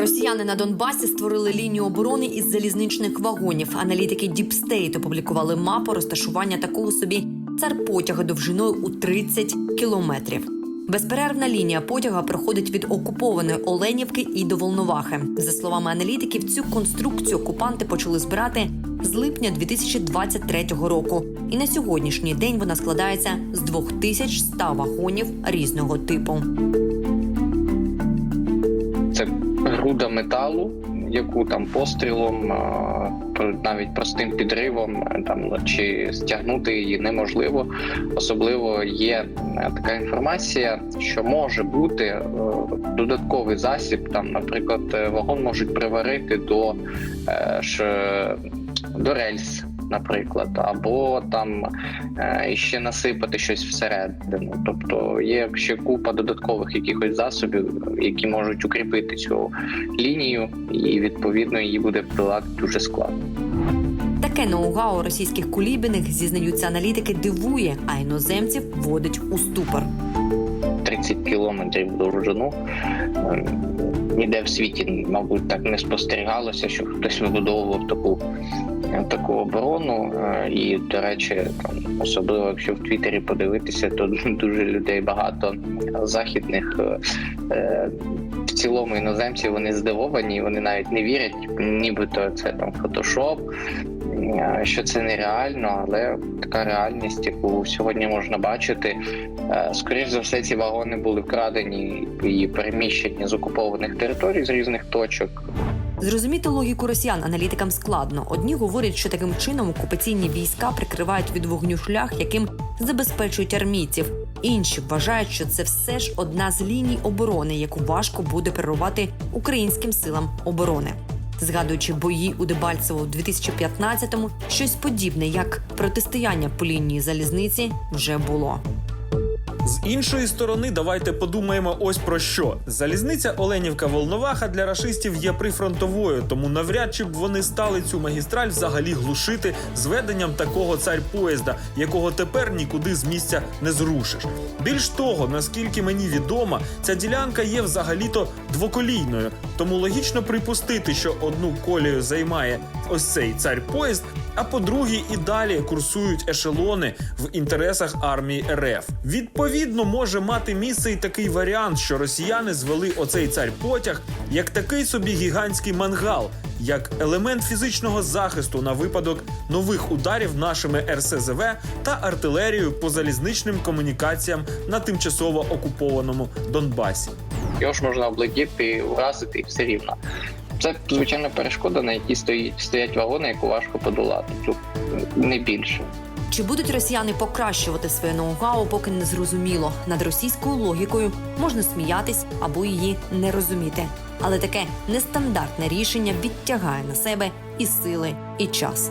Росіяни на Донбасі створили лінію оборони із залізничних вагонів. Аналітики State опублікували мапу розташування такого собі царпотяга довжиною у 30 кілометрів. Безперервна лінія потяга проходить від окупованої Оленівки і до Волновахи. За словами аналітиків, цю конструкцію окупанти почали збирати з липня 2023 року. І на сьогоднішній день вона складається з 2100 вагонів різного типу. Груда металу, яку там пострілом, навіть простим підривом е, там чи стягнути її неможливо. Особливо є е, така інформація, що може бути е, додатковий засіб. Там, наприклад, вагон можуть приварити до, до рельс. Наприклад, або там е, ще насипати щось всередину. Тобто є ще купа додаткових якихось засобів, які можуть укріпити цю лінію, і відповідно її буде подолати дуже складно. Таке ноу-гау російських кулібіних зізнаються аналітики дивує, а іноземців вводить у ступор. 30 кілометрів довжину. Ем, Ніде в світі, мабуть, так не спостерігалося, що хтось вибудовував таку, таку оборону. Е, І, до речі, там, особливо якщо в Твіттері подивитися, то дуже людей багато західних. е, е, В цілому іноземці вони здивовані, вони навіть не вірять, нібито це там фотошоп, е, що це нереально, але така реальність, яку сьогодні можна бачити. Е, Скоріш за все, ці вагони були вкрадені і переміщені з окупованих територій з різних точок. Зрозуміти логіку росіян аналітикам складно. Одні говорять, що таким чином окупаційні війська прикривають від вогню шлях, яким забезпечують армійців. Інші вважають, що це все ж одна з ліній оборони, яку важко буде перервати українським силам оборони. Згадуючи бої у Дебальцево в 2015-му, щось подібне, як протистояння по лінії залізниці, вже було. З іншої сторони, давайте подумаємо ось про що. Залізниця Оленівка Волноваха для рашистів є прифронтовою, тому навряд чи б вони стали цю магістраль взагалі глушити зведенням такого царь-поїзда, якого тепер нікуди з місця не зрушиш. Більш того, наскільки мені відомо, ця ділянка є взагалі-то двоколійною, тому логічно припустити, що одну колію займає ось цей царь-поїзд, а по другій і далі курсують ешелони в інтересах армії РФ. Відповідно, може мати місце і такий варіант, що росіяни звели оцей царь-потяг як такий собі гігантський мангал, як елемент фізичного захисту на випадок нових ударів нашими РСЗВ та артилерією по залізничним комунікаціям на тимчасово окупованому Донбасі. Його ж можна облетіти, уразити і все рівно. Це звичайно перешкода, на якій стоїть стоять вагони, яку важко подолати. Не більше. Чи будуть росіяни покращувати своє ноу-хау, поки не зрозуміло. Над російською логікою можна сміятись або її не розуміти. Але таке нестандартне рішення відтягає на себе і сили, і час.